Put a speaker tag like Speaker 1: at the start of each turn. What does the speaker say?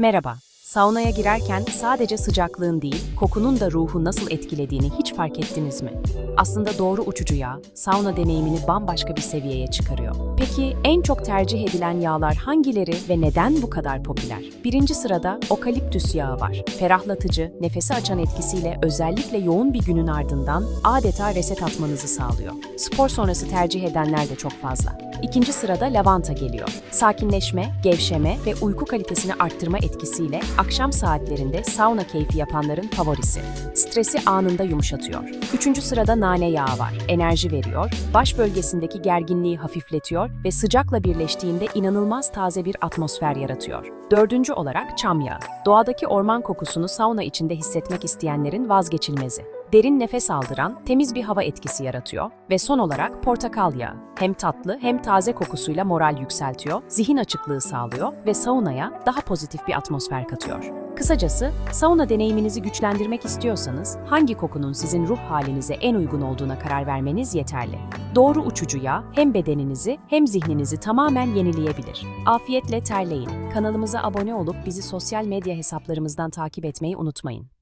Speaker 1: Merhaba. Saunaya girerken sadece sıcaklığın değil, kokunun da ruhu nasıl etkilediğini hiç fark ettiniz mi? Aslında doğru uçucu yağ, sauna deneyimini bambaşka bir seviyeye çıkarıyor. Peki en çok tercih edilen yağlar hangileri ve neden bu kadar popüler? Birinci sırada okaliptüs yağı var. Ferahlatıcı, nefesi açan etkisiyle özellikle yoğun bir günün ardından adeta reset atmanızı sağlıyor. Spor sonrası tercih edenler de çok fazla. İkinci sırada lavanta geliyor. Sakinleşme, gevşeme ve uyku kalitesini arttırma etkisiyle akşam saatlerinde sauna keyfi yapanların favorisi. Stresi anında yumuşatıyor. Üçüncü sırada nane yağı var. Enerji veriyor, baş bölgesindeki gerginliği hafifletiyor ve sıcakla birleştiğinde inanılmaz taze bir atmosfer yaratıyor. Dördüncü olarak çam yağı. Doğadaki orman kokusunu sauna içinde hissetmek isteyenlerin vazgeçilmezi derin nefes aldıran, temiz bir hava etkisi yaratıyor ve son olarak portakal yağı. Hem tatlı hem taze kokusuyla moral yükseltiyor, zihin açıklığı sağlıyor ve saunaya daha pozitif bir atmosfer katıyor. Kısacası, sauna deneyiminizi güçlendirmek istiyorsanız hangi kokunun sizin ruh halinize en uygun olduğuna karar vermeniz yeterli. Doğru uçucu yağ hem bedeninizi hem zihninizi tamamen yenileyebilir. Afiyetle terleyin. Kanalımıza abone olup bizi sosyal medya hesaplarımızdan takip etmeyi unutmayın.